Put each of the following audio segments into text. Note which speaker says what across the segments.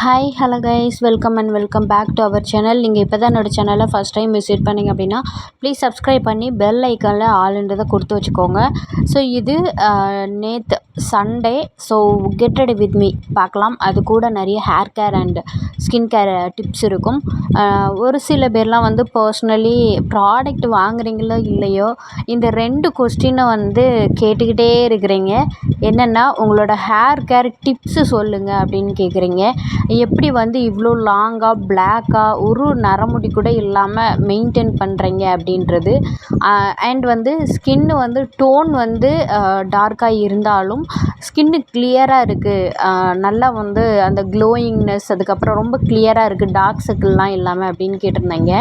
Speaker 1: Hi hello guys welcome and welcome back to our channel நீங்கள் இப்போ தான் என்னோடய சேனலை ஃபஸ்ட் டைம் விசிட் பண்ணிங்க அப்படின்னா ப்ளீஸ் சப்ஸ்கிரைப் பண்ணி பெல் ஐக்கானில் ஆளுன்றதை கொடுத்து வச்சுக்கோங்க. ஸோ இது நேற்று Sunday so get ready with me பார்க்கலாம். அது கூட நிறைய hair care and skin care tips இருக்கும். ஒரு சில பேர்லாம் வந்து பர்ஸ்னலி ப்ராடக்ட் வாங்குறீங்களோ இல்லையோ இந்த ரெண்டு கொஸ்டினை வந்து கேட்டுக்கிட்டே இருக்கிறீங்க. என்னென்னா உங்களோட ஹேர் கேர் டிப்ஸு சொல்லுங்கள் அப்படின்னு கேட்குறீங்க எப்படி வந்து இவ்வளோ லாங்காக பிளாக்காக ஒரு நரமுடி கூட இல்லாமல் மெயின்டைன் பண்ணுறீங்க அப்படின்றது. அண்ட் வந்து ஸ்கின்னு வந்து டோன் வந்து டார்க்காக இருந்தாலும் ஸ்கின்னு கிளியராக இருக்குது நல்லா வந்து அந்த க்ளோயிங்னஸ் அதுக்கப்புறம் ரொம்ப கிளியராக இருக்குது டார்க் சர்க்கிள்லாம் இல்லாமல் அப்படின்னு கேட்டிருந்தாங்க.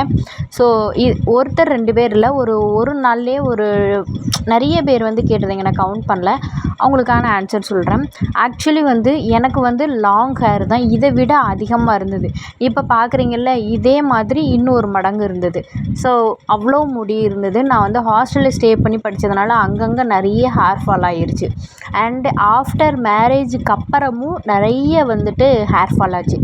Speaker 1: ஸோ இ ஒருத்தர் ரெண்டு பேர் இல்லை ஒரு ஒரு நாள்லேயே ஒரு நிறைய பேர் வந்து கேட்டிருந்தீங்க நான் கவுண்ட் பண்ணல. அவங்களுக்கான ஆன்சர் சொல்கிறேன் ஆக்சுவலி வந்து எனக்கு வந்து லாங் ஹேர் தான். இதை விட அதிகமாக இருந்தது. இப்போ பார்க்குறீங்கள்ல இதே மாதிரி இன்னொரு மடங்கு இருந்தது. ஸோ அவ்வளோ முடி இருந்தது. நான் வந்து ஹாஸ்டலில் ஸ்டே பண்ணி படித்ததுனால அங்கங்கே நிறைய ஹேர் ஃபால் ஆகிருச்சு அண்டு ஆஃப்டர் மேரேஜுக்கு அப்புறமும் நிறைய வந்துட்டு ஹேர் ஃபால் ஆச்சு.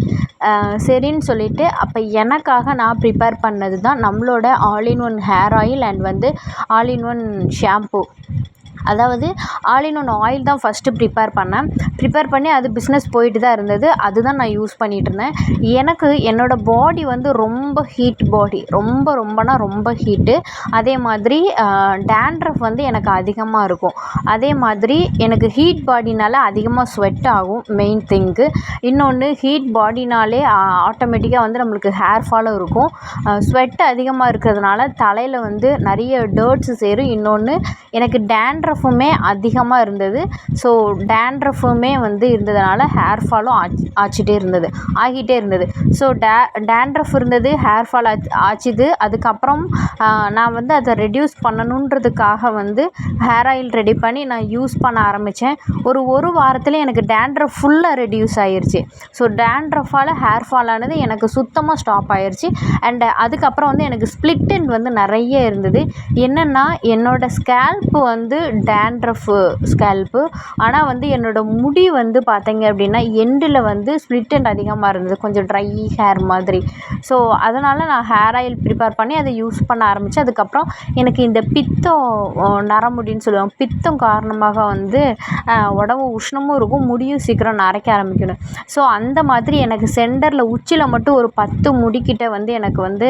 Speaker 1: சரின்னு சொல்லிவிட்டு அப்போ எனக்காக நான் ப்ரிப்பேர் பண்ணது தான் நம்மளோட all in one hair oil and வந்து ஆல் இன் ஒன் ஷாம்பு அதாவது ஆல் இன் ஒன் ஆயில் தான் ஃபஸ்ட்டு ப்ரிப்பேர் பண்ணேன். ப்ரிப்பேர் பண்ணி அது பிஸ்னஸ் போயிட்டு தான் இருந்தது. அதுதான் நான் யூஸ் பண்ணிகிட்ருந்தேன் எனக்கு என்னோடய பாடி வந்து ரொம்ப ஹீட் பாடி ரொம்ப ரொம்பனா ரொம்ப ஹீட்டு அதே மாதிரி டேண்ட்ரஃப் வந்து எனக்கு அதிகமாக இருக்கும். அதே மாதிரி எனக்கு ஹீட் பாடினால் அதிகமாக ஸ்வெட் ஆகும் மெயின் திங்கு இன்னொன்று ஹீட் பாடினாலே ஆட்டோமேட்டிக்காக வந்து நம்மளுக்கு ஹேர் ஃபாலும் இருக்கும். ஸ்வெட் அதிகமாக இருக்கிறதுனால தலையில் வந்து நிறைய டேர்ட்ஸு சேரும். இன்னொன்று எனக்கு டேண்ட்ரஃப் டேண்ட்ரஃபுமே அதிகமாக இருந்தது. ஸோ டேண்ட்ரஃபுமே வந்து இருந்ததுனால ஹேர் ஃபாலும் ஆச் ஆச்சிட்டே இருந்தது. ஆகிட்டே இருந்தது. ஸோ டே டேண்ட்ரஃப் இருந்தது ஹேர் ஃபால் ஆச் ஆச்சுது. அதுக்கப்புறம் நான் வந்து அதை ரெடியூஸ் பண்ணணுன்றதுக்காக வந்து ஹேர் ஆயில் ரெடி பண்ணி நான் யூஸ் பண்ண ஆரம்பித்தேன் ஒரு ஒரு வாரத்தில் எனக்கு டேண்ட்ரஃப் ஃபுல்லாக ரெடியூஸ் ஆகிருச்சு ஸோ டேண்ட்ரஃபால் ஹேர் ஃபால் ஆனது எனக்கு சுத்தமாக ஸ்டாப் ஆகிருச்சு அண்ட் அதுக்கப்புறம் வந்து எனக்கு ஸ்ப்ளிட் வந்து நிறைய இருந்தது. என்னென்னா என்னோடய ஸ்கேல்ப்பு வந்து டேண்ட்ரஃபு ஸ்கேல்ப்பு ஆனால் வந்து என்னோடய முடி வந்து பார்த்தீங்க அப்படின்னா எண்டில் வந்து ஸ்ப்ளிட் எண்ட் அதிகமாக இருந்தது. கொஞ்சம் ட்ரை ஹேர் மாதிரி. ஸோ அதனால் நான் ஹேர் ஆயில் ப்ரிப்பேர் பண்ணி அதை யூஸ் பண்ண ஆரம்பித்தேன் அதுக்கப்புறம் எனக்கு இந்த பித்தம் நரமுடின்னு சொல்லுவாங்க. பித்தம் காரணமாக வந்து உடம்பு உஷ்ணமும் இருக்கும். முடியும் சீக்கிரம் நரைக்க ஆரம்பிக்கணும். ஸோ அந்த மாதிரி எனக்கு சென்டரில் உச்சியில் மட்டும் ஒரு பத்து முடிக்கிட்ட வந்து எனக்கு வந்து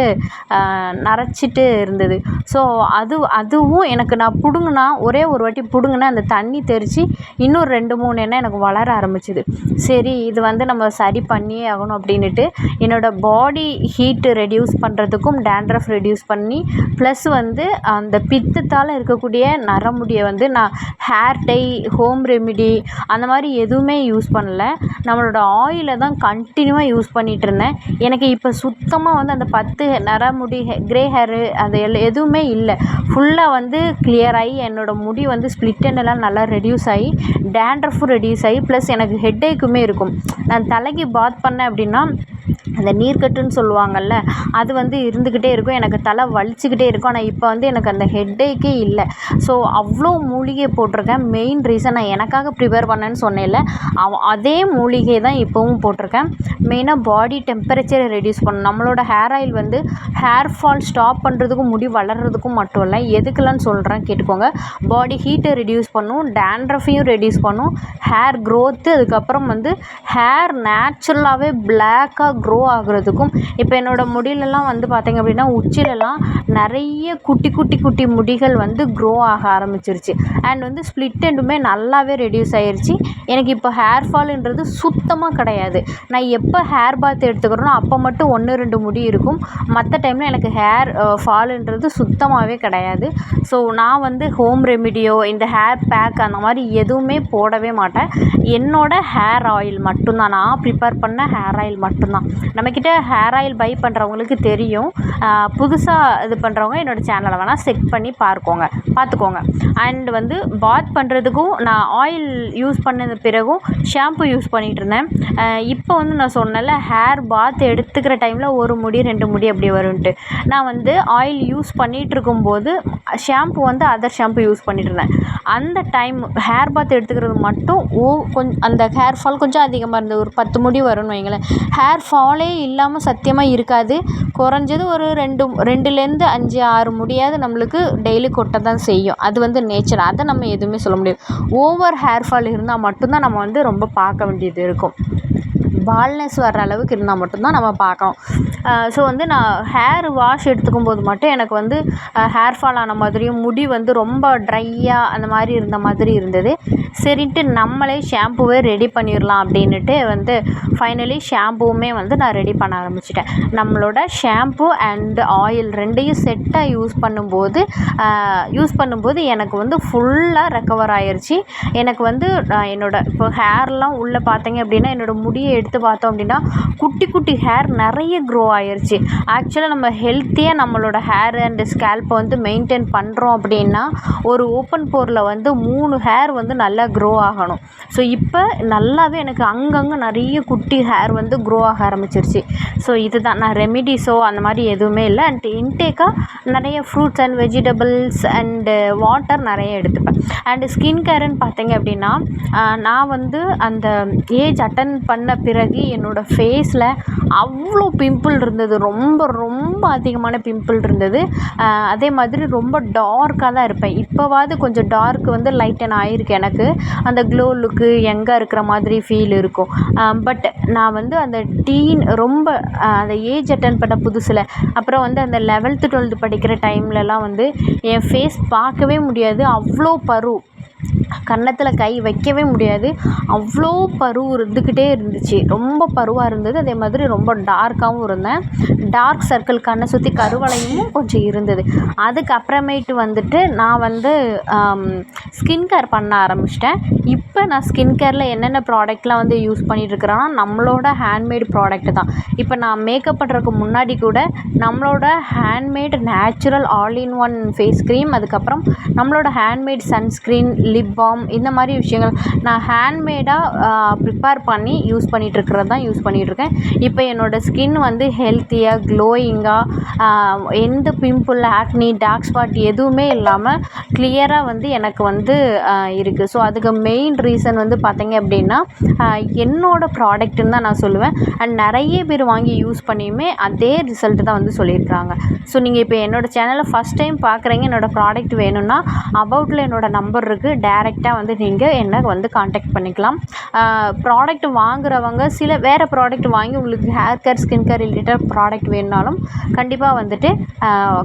Speaker 1: நரைச்சிட்டு இருந்தது. ஸோ அது அதுவும் எனக்கு நான் பிடுங்குனா ஒரே ஒரு வாட்டி பிடுங்குனா அந்த தண்ணி தெரித்து இன்னும் ரெண்டு மூணு எண்ணெய் எனக்கு வளர ஆரம்பிச்சிது. சரி இது வந்து நம்ம சரி பண்ணியே ஆகணும் அப்படின்னுட்டு என்னோடய பாடி ஹீட்டு ரெடியூஸ் பண்ணுறதுக்கும் டேண்ட்ரஃப் ரெடியூஸ் பண்ணி ப்ளஸ் வந்து அந்த பித்தத்தால் இருக்கக்கூடிய நரமுடியை வந்து நான் ஹேர் டை ஹோம் ரெமிடி அந்த மாதிரி எதுவுமே யூஸ் பண்ணல. நம்மளோட ஆயிலை தான் கண்டினியூவாக யூஸ் பண்ணிகிட்டு இருந்தேன். எனக்கு இப்போ சுத்தமாக வந்து அந்த பத்து நரமுடி க்ரே ஹேரு அது எல்லாம் எதுவுமே இல்லை. ஃபுல்லாக வந்து கிளியர் ஆகி என்னோடய முடி வந்து ஸ்ப்ளிட் எல்லாம் நல்லா ரெடியூஸ் ஆகி டேண்ட்ரஃபும் ரெடியூஸ் ஆகி ப்ளஸ் எனக்கு ஹெட்டேக்குமே இருக்கும். நான் தலைக்கு பாத் பண்ணேன் அப்படின்னா அந்த நீர்க்கட்டுன்னு சொல்லுவாங்கள்ல அது வந்து இருந்துக்கிட்டே இருக்கும். எனக்கு தலை வலிச்சுக்கிட்டே இருக்கும். ஆனால் இப்போ வந்து எனக்கு அந்த ஹெட்டேக்கே இல்லை. ஸோ அவ்வளோ மூலிகை போட்டிருக்கேன். மெயின் ரீசன் நான் எனக்காக ப்ரிப்பேர் பண்ணேன்னு சொன்னேன்ல அவ அதே மூலிகை தான் இப்போவும் போட்டிருக்கேன். மெயினாக பாடி டெம்பரேச்சரை ரெடியூஸ் பண்ணணும். நம்மளோட ஹேர் ஆயில் வந்து ஹேர் ஃபால் ஸ்டாப் பண்ணுறதுக்கும் முடி வளர்கிறதுக்கும் மட்டும் இல்லை எதுக்கெல்லாம் சொல்கிறேன் கேட்டுக்கோங்க. பாடி ஹீட்டை ரெடியூஸ் பண்ணும் டேண்ட்ரஃபையும் ரெடியூஸ் பண்ணும். ஹேர் க்ரோத்து அதுக்கப்புறம் வந்து ஹேர் நேச்சுரலாகவே பிளாக்காக க்ரோ ஆகுறதுக்கும் இப்போ என்னோடய முடியிலலாம் வந்து பார்த்திங்க அப்படின்னா உச்சிலலாம் நிறைய குட்டி குட்டி குட்டி முடிகள் வந்து க்ரோ ஆக ஆரம்பிச்சிருச்சு. அண்ட் வந்து ஸ்ப்ளிட் எண்டுமே நல்லாவே ரெடியூஸ் ஆகிருச்சு எனக்கு இப்போ ஹேர் ஃபாலுன்றது சுத்தமாக கிடையாது. நான் எப்போ ஹேர் பாத் எடுத்துக்கிறேனோ அப்போ மட்டும் ஒன்று ரெண்டு முடி இருக்கும். மற்ற டைமில் எனக்கு ஹேர் ஃபாலுன்றது சுத்தமாகவே கிடையாது. ஸோ நான் வந்து ஹோம் ரெமிடியோ இந்த ஹேர் பேக் அந்த மாதிரி எதுவுமே போடவே மாட்டேன். என்னோடய ஹேர் ஆயில் மட்டும்தான். நான் ப்ரிப்பேர் பண்ண ஹேர் ஆயில் மட்டும்தான். நம்மக்கிட்ட ஹேர் ஆயில் பை பண்ணுறவங்களுக்கு தெரியும். புதுசாக இது பண்ணுறவங்க என்னோடய சேனலை வேணால் செக் பண்ணி பார்க்கோங்க. பார்த்துக்கோங்க. அண்ட் வந்து பாத் பண்ணுறதுக்கும் நான் ஆயில் யூஸ் பண்ணது பிறகும் ஷாம்பு யூஸ் பண்ணிகிட்டு இருந்தேன். இப்போ வந்து நான் சொன்னேன்ல ஹேர் பாத் எடுத்துக்கிற டைமில் ஒரு முடி ரெண்டு முடி அப்படி வரும்ன்ட்டு. நான் வந்து ஆயில் யூஸ் பண்ணிகிட்டு இருக்கும்போது ஷாம்பு வந்து அதர் ஷாம்பு யூஸ் பண்ணிகிட்டு இருந்தேன். அந்த டைம் ஹேர் பாத் எடுத்துக்கிறது மட்டும் ஓ கொஞ்சம் அந்த ஹேர் ஃபால் கொஞ்சம் அதிகமாக இருந்தது. ஒரு பத்து முடி வரும்னு வைங்களேன். ஹேர் ஃபால் இல்லாமல் சத்தியமாக இருக்காது. குறைஞ்சது ஒரு ரெண்டு ரெண்டுலேருந்து அஞ்சு ஆறு முடியாவது நம்மளுக்கு டெய்லி கொட்ட தான் செய்யும். அது வந்து நேச்சர் அதை நம்ம எதுவுமே சொல்ல முடியாது. ஓவர் ஹேர் ஃபால் இருந்தால் மட்டும்தான் நம்ம வந்து ரொம்ப பார்க்க வேண்டியது இருக்கும். பால்னஸ் வர்ற அளவுக்கு இருந்தால் மட்டும்தான் நம்ம பார்க்கணும். ஸோ வந்து நான் ஹேர் வாஷ் எடுத்துக்கும் போது மட்டும் எனக்கு வந்து ஹேர் ஃபால் ஆன மாதிரியும் முடி வந்து ரொம்ப ட்ரையாக அந்த மாதிரி இருந்த மாதிரி இருந்தது. சரின்ட்டு நம்மளே ஷாம்புவே ரெடி பண்ணிடலாம் அப்படின்ட்டு வந்து ஃபைனலி ஷாம்புவுமே வந்து நான் ரெடி பண்ண ஆரம்பிச்சிட்டேன். நம்மளோட ஷாம்பு அண்ட் ஆயில் ரெண்டையும் செட்டாக யூஸ் பண்ணும்போது யூஸ் பண்ணும்போது எனக்கு வந்து ஃபுல்லாக ரெக்கவர் ஆயிடுச்சு எனக்கு வந்து என்னோட இப்போ ஹேர்லாம் உள்ளே பார்த்தீங்க அப்படின்னா என்னோடய முடியை எடுத்து எடுத்து பார்த்தோம் அப்படின்னா குட்டி குட்டி ஹேர் நிறைய க்ரோ ஆயிருச்சு. ஆக்சுவலாக நம்ம ஹெல்த்தியாக நம்மளோட ஹேர் அண்டு ஸ்கேல்ப்பை வந்து மெயின்டைன் பண்ணுறோம் அப்படின்னா ஒரு ஓப்பன் போரில் வந்து மூணு ஹேர் வந்து நல்லா க்ரோ ஆகணும். ஸோ இப்போ நல்லாவே எனக்கு அங்கங்கே நிறைய குட்டி ஹேர் வந்து க்ரோ ஆக ஆரம்பிச்சிருச்சு. ஸோ இதுதான். நான் ரெமிடிஸோ அந்த மாதிரி எதுவுமே இல்லை. அண்ட் இன்டேக்காக நிறைய fruits and vegetables and water நிறைய எடுத்துப்பேன். அண்டு ஸ்கின் கேருன்னு பார்த்தீங்க அப்படின்னா நான் வந்து அந்த ஏஜ் அட்டன் பண்ண பிறகு என்னோடய ஃபேஸில் அவ்வளோ பிம்பிள் இருந்தது. ரொம்ப ரொம்ப அதிகமான பிம்பிள் இருந்தது. அதே மாதிரி ரொம்ப டார்க்காக தான் இருப்பேன். இப்போவாவது கொஞ்சம் டார்க் வந்து லைட்டன் ஆகிருக்கு எனக்கு. அந்த க்ளோ லுக்கு யங்காக இருக்கிற மாதிரி ஃபீல் இருக்கும். பட் நான் வந்து அந்த டீன் ரொம்ப அந்த ஏஜ் அட்டன் பண்ண புதுசில் அப்புறம் வந்து அந்த லெவல்த்து டுவெல்த்து படிக்கிற டைம்லலாம் வந்து என் ஃபேஸ் பார்க்கவே முடியாது. அவ்வளோ பரு. கன்னத்தில் கை வைக்கவே முடியாது. அவ்வளோ பரு இருந்துக்கிட்டே இருந்துச்சு. ரொம்ப பருவாக இருந்தது. அதே மாதிரி ரொம்ப டார்க்காகவும் இருந்தேன். டார்க் சர்க்கிள் கண்ணை சுற்றி கருவளையமும் கொஞ்சம் இருந்தது. அதுக்கப்புறமேட்டு வந்துட்டு நான் வந்து ஸ்கின் கேர் பண்ண ஆரம்பிச்சிட்டேன். இப்போ நான் ஸ்கின் கேரில் என்னென்ன ப்ராடக்ட்லாம் வந்து யூஸ் பண்ணிகிட்ருக்குறேன்னா நம்மளோட ஹேண்ட்மேட் ப்ராடக்ட் தான். இப்போ நான் மேக்கப் பண்ணுறதுக்கு முன்னாடி கூட நம்மளோட handmade natural all in one face cream அதுக்கப்புறம் நம்மளோட ஹேண்ட்மேட் சன்ஸ்க்ரீன் லிப் பாம் இந்த மாதிரி விஷயங்கள் நான் ஹேண்ட்மேடாக ப்ரிப்பேர் பண்ணி யூஸ் பண்ணிகிட்ருக்கிறது தான் யூஸ் பண்ணிகிட்ருக்கேன் இப்போ என்னோடய ஸ்கின் வந்து ஹெல்த்தியாக க்ளோயிங்காக எந்த பிம்பிள் ஆக்னி டார்க் ஸ்பாட் எதுவுமே இல்லாமல் கிளியராக வந்து எனக்கு வந்து இருக்குது ஸோ அதுக்கு மெயின் ரீசன் வந்து பார்த்தீங்க அப்படின்னா என்னோடய ப்ராடக்ட்டுன்னு தான் நான் சொல்லுவேன். அண்ட் நிறைய பேர் வாங்கி யூஸ் பண்ணியுமே அதே ரிசல்ட்டு தான் வந்து சொல்லியிருக்காங்க ஸோ நீங்கள் இப்போ என்னோடய சேனலை ஃபஸ்ட் டைம் பார்க்குறீங்க என்னோடய ப்ராடக்ட் வேணும்னா அபவுட்டில் என்னோடய நம்பர் இருக்குது டேரெக்டாக வந்து நீங்கள் என்னை வந்து காண்டாக்ட் பண்ணிக்கலாம். ப்ராடக்ட் வாங்குறவங்க சில வேறு ப்ராடக்ட் வாங்கி உங்களுக்கு hair care skin care related product வேணுனாலும் கண்டிப்பாக வந்துட்டு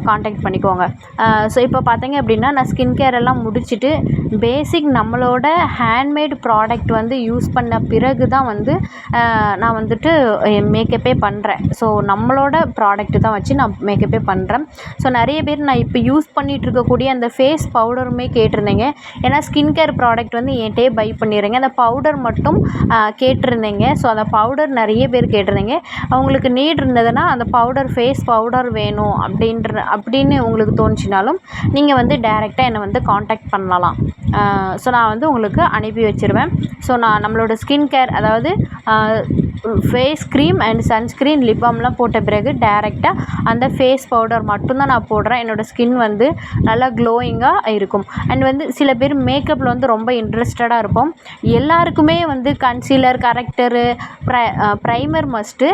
Speaker 1: காண்டாக்ட் பண்ணிக்கோங்க. ஸோ இப்போ பார்த்தீங்க அப்படின்னா நான் ஸ்கின் கேர் எல்லாம் முடிச்சுட்டு பேசிக் நம்மளோட ஹேண்ட்மேட் ப்ராடக்ட் வந்து யூஸ் பண்ண பிறகு தான் வந்து நான் வந்துட்டு மேக்கப்பே பண்ணுறேன் ஸோ நம்மளோட ப்ராடக்ட்டு தான் வச்சு நான் மேக்கப்பே பண்ணுறேன் ஸோ நிறைய பேர் நான் இப்போ யூஸ் பண்ணிகிட்டு இருக்கக்கூடிய அந்த ஃபேஸ் பவுடருமே கேட்டிருந்தீங்க. ஏன்னா ஸ்கின் கேர் ப்ராடக்ட் வந்து என்கிட்டயே பை பண்ணிடுறீங்க. அந்த பவுடர் மட்டும் கேட்டிருந்தீங்க. ஸோ அந்த பவுடர் நிறைய பேர் கேட்டிருந்தீங்க. அவங்களுக்கு நீட் இருந்ததுன்னா அந்த பவுடர் ஃபேஸ் பவுடர் வேணும் அப்படின்ற அப்படின்னு உங்களுக்கு தோணுச்சுனாலும் நீங்கள் வந்து டேரெக்டாக என்னை வந்து காண்டாக்ட் பண்ணலாம். ஸோ நான் வந்து உங்களுக்கு அனுப்பி வச்சுருவேன். ஸோ நான் நம்மளோட ஸ்கின் கேர் அதாவது ஃபேஸ் க்ரீம் அண்ட் சன்ஸ்க்ரீன் லிப்பாம்லாம் போட்ட பிறகு டேரெக்டாக அந்த ஃபேஸ் பவுடர் மட்டும்தான் நான் போடுறேன். என்னோடய ஸ்கின் வந்து நல்லா க்ளோயிங்காக இருக்கும். அண்ட் வந்து சில பேர் மேக்கப்பில் வந்து ரொம்ப இன்ட்ரெஸ்டடாக இருப்போம். எல்லாருக்குமே வந்து கன்சீலர் கரெக்டரு ப்ரை ப்ரைமர் மஸ்ட்டு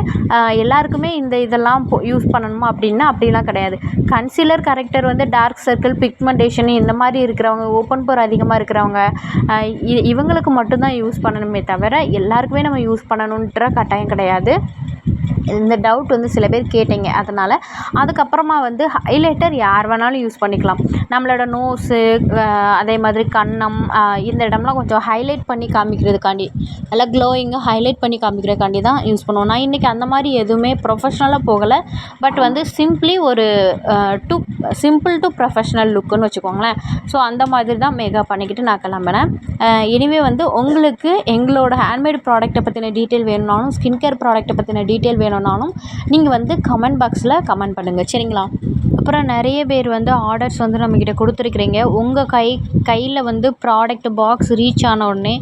Speaker 1: எல்லாருக்குமே இந்த இதெல்லாம் போ யூஸ் பண்ணணுமா அப்படின்னா அப்படிலாம் கிடையாது. கன்சீலர் கரெக்டர் வந்து டார்க் சர்க்கிள் பிக்மெண்டேஷன் இந்த மாதிரி இருக்கிறவங்க ஓப்பன் போர் அதிகமாக இருக்கிறவங்க இவங்களுக்கு மட்டும்தான் யூஸ் பண்ணணுமே தவிர எல்லாருக்குமே நம்ம யூஸ் பண்ணணுன்ற கட்டாயம் கிடையாது. இந்த டவுட் வந்து சில பேர் கேட்டீங்க. அதனால் அதுக்கப்புறமா வந்து ஹைலைட்டர் யார் வேணாலும் யூஸ் பண்ணிக்கலாம். நம்மளோட நோஸு அதே மாதிரி கன்னம் இந்த இடம்லாம் கொஞ்சம் ஹைலைட் பண்ணி காமிக்கிறதுக்காண்டி நல்லா க்ளோயிங்காக ஹைலைட் பண்ணி காமிக்கிறதுக்காண்டி தான் யூஸ் பண்ணுவோம். நான் இன்றைக்கி அந்த மாதிரி எதுவுமே ப்ரொஃபஷ்னலாக போகலை. பட் வந்து சிம்ப்ளி ஒரு டு சிம்பிள் டு ப்ரொஃபஷ்னல் லுக்குன்னு வச்சுக்கோங்களேன். ஸோ அந்த மாதிரி தான் மேக்கப் பண்ணிக்கிட்டு நான் கிளம்புனேன். இனிமேல் வந்து உங்களுக்கு எங்களோட ஹேண்ட்மேட் ப்ராடக்ட்டை பற்றின டீட்டெயில் வேணும்னாலும் ஸ்கின் கேர் ப்ராடக்ட்டை பற்றின டீட்டெயில் வேணும்னாலும் நீங்கள் வந்து கமெண்ட் பாக்ஸில் கமெண்ட் பண்ணுங்கள் சரிங்களா? அப்புறம் நிறைய பேர் வந்து ஆர்டர்ஸ் வந்து நம்மக்கிட்ட கொடுத்துருக்குறீங்க. உங்கள் கை கையில் வந்து ப்ராடக்ட் பாக்ஸ் ரீச் ஆன உடனே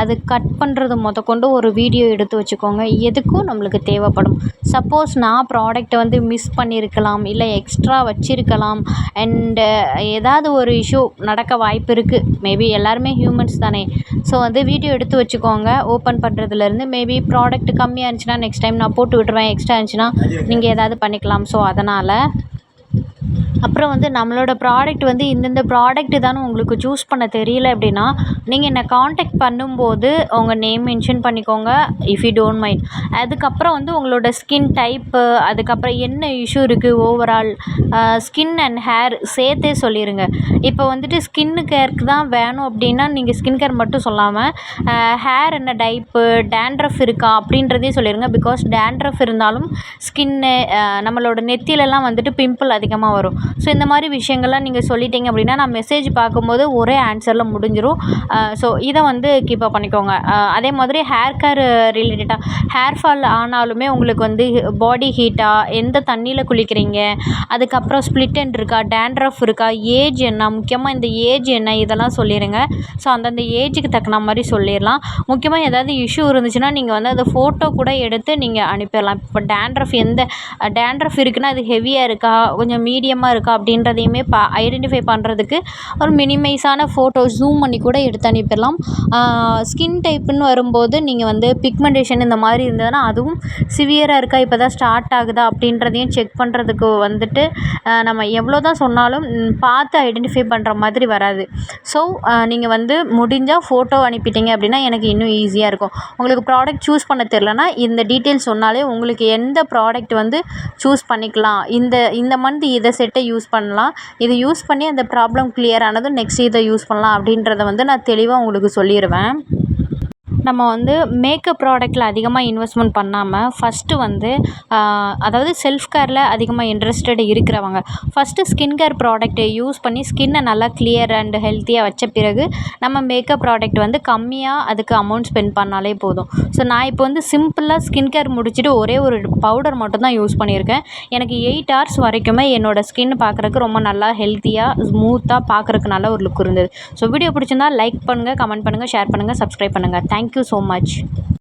Speaker 1: அது கட் பண்ணுறது மொதற்கொண்டு ஒரு வீடியோ எடுத்து வச்சுக்கோங்க. எதுக்கும் நம்மளுக்கு தேவைப்படும். சப்போஸ் நான் ப்ராடக்ட்டை வந்து மிஸ் பண்ணியிருக்கலாம் இல்லை எக்ஸ்ட்ரா வச்சுருக்கலாம். அண்டு ஏதாவது ஒரு இஷ்யூ நடக்க வாய்ப்பு இருக்குது மேபி எல்லாருமே ஹியூமன்ஸ் தானே. ஸோ வந்து வீடியோ எடுத்து வச்சுக்கோங்க. ஓப்பன் பண்ணுறதுலேருந்து மேபி ப்ராடக்ட் கம்மியாக இருந்துச்சுன்னா நெக்ஸ்ட் டைம் நான் போட்டு விட்டுருவேன். எக்ஸ்ட்ரா இருந்துச்சுன்னா நீங்கள் ஏதாவது பண்ணிக்கலாம். ஸோ அதனால் அப்புறம் வந்து நம்மளோட ப்ராடக்ட் வந்து இந்தந்த ப்ராடக்ட்டு தானே உங்களுக்கு சூஸ் பண்ண தெரியல அப்படின்னா நீங்கள் என்னை காண்டாக்ட் பண்ணும்போது உங்கள் நேம் மென்ஷன் பண்ணிக்கோங்க இஃப் யூ டோன்ட் மைண்ட் அதுக்கப்புறம் வந்து உங்களோட ஸ்கின் டைப்பு அதுக்கப்புறம் என்ன இஷ்யூ இருக்குது ஓவரால் ஸ்கின் அண்ட் ஹேர் சேர்த்தே சொல்லிடுங்க இப்போ வந்துட்டு ஸ்கின்னு கேருக்கு தான் வேணும் அப்படின்னா நீங்கள் ஸ்கின் கேர் மட்டும் சொல்லாமல் ஹேர் என்ன டைப்பு டேண்ட்ரஃப் இருக்கா அப்படின்றதையும் சொல்லிடுங்க பிகாஸ் டேண்ட்ரஃப் இருந்தாலும் ஸ்கின்னு நம்மளோட நெத்திலெல்லாம் வந்துட்டு பிம்பிள் அதிகமாக வரும். ஸோ இந்த மாதிரி விஷயங்கள்லாம் நீங்கள் சொல்லிட்டீங்க அப்படின்னா நான் மெசேஜ் பார்க்கும்போது ஒரே ஆன்சரில் முடிஞ்சிடும் ஸோ இதை வந்து கீப்பப் பண்ணிக்கோங்க. அதே மாதிரி ஹேர் கேர் ரிலேட்டடாக ஹேர் ஃபால் ஆனாலுமே உங்களுக்கு வந்து பாடி ஹீட்டாக எந்த தண்ணியில் குளிக்கிறீங்க அதுக்கப்புறம் ஸ்ப்ளிட் எண்ட் இருக்கா டேண்ட்ரஃப் இருக்கா ஏஜ் என்ன முக்கியமாக இந்த ஏஜ் என்ன இதெல்லாம் சொல்லிடுங்க ஸோ அந்தந்த ஏஜுக்கு தக்கன மாதிரி சொல்லிடலாம். முக்கியமாக ஏதாவது இஷ்யூ இருந்துச்சுன்னா நீங்கள் வந்து அதை ஃபோட்டோ கூட எடுத்து நீங்கள் அனுப்பிடலாம். இப்போ டேண்ட்ரஃப் எந்த டேண்ட்ரஃப் இருக்குன்னா அது ஹெவியாக இருக்கா கொஞ்சம் மீடியமாக இருக்கா அப்படின்றதையுமே பா ஐடென்டிஃபை பண்ணுறதுக்கு ஒரு மினிமைஸான ஃபோட்டோ ஜூம் பண்ணி கூட எடுத்து அனுப்பிடலாம். ஸ்கின் டைப்புன்னு வரும்போது நீங்கள் வந்து பிக்மெண்டேஷன் இந்த மாதிரி இருந்ததுன்னா அதுவும் சிவியராக இருக்கா இப்போ தான் ஸ்டார்ட் ஆகுதா அப்படின்றதையும் செக் பண்ணுறதுக்கு வந்துட்டு நம்ம எவ்வளோ தான் சொன்னாலும் பார்த்து ஐடென்டிஃபை பண்ணுற மாதிரி வராது. ஸோ நீங்கள் வந்து முடிஞ்சால் ஃபோட்டோ அனுப்பிட்டீங்க அப்படின்னா எனக்கு இன்னும் ஈஸியாக இருக்கும். உங்களுக்கு ப்ராடக்ட் சூஸ் பண்ண தெரிலனா இந்த டீட்டெயில்ஸ் சொன்னாலே உங்களுக்கு எந்த ப்ராடக்ட் வந்து சூஸ் பண்ணிக்கலாம். இந்த இந்த மந்த் இதை செட்டை யூஸ் பண்ணலாம். இதை யூஸ் பண்ணி அந்த ப்ராப்ளம் க்ளியர் ஆனதும் நெக்ஸ்ட் இதை யூஸ் பண்ணலாம் அப்படின்றத வந்து நான் தெளிவாக உங்களுக்கு சொல்லிடுவேன் நம்ம வந்து மேக்கப் ப்ராடக்ட்டில் அதிகமாக இன்வெஸ்ட்மெண்ட் பண்ணாமல் ஃபஸ்ட்டு வந்து அதாவது செல்ஃப் கேரில் அதிகமாக இன்ட்ரெஸ்டட் இருக்கிறவங்க. ஃபஸ்ட்டு ஸ்கின் கேர் ப்ராடக்ட்டை யூஸ் பண்ணி ஸ்கின்னை நல்லா கிளியர் அண்ட் ஹெல்த்தியாக வச்ச பிறகு நம்ம மேக்கப் ப்ராடக்ட் வந்து கம்மியாக அதுக்கு அமௌண்ட் ஸ்பெண்ட் பண்ணாலே போதும். ஸோ நான் இப்போ வந்து சிம்பிளாக ஸ்கின் கேர் முடிச்சுட்டு ஒரே ஒரு பவுடர் மட்டும் தான் யூஸ் பண்ணியிருக்கேன். எனக்கு எயிட் ஹவர்ஸ் வரைக்குமே என்னோட ஸ்கின் பார்க்குறக்கு ரொம்ப நல்லா ஹெல்த்தியாக ஸ்மூத்தாக பார்க்குறக்கு நல்ல ஒரு லுக் இருந்தது. ஸோ வீடியோ பிடிச்சிருந்தா லைக் பண்ணுங்கள் கமெண்ட் பண்ணுங்கள் ஷேர் பண்ணுங்கள் சப்ஸ்கிரைப் பண்ணுங்கள் தேங்க்யூ ஸோ மச்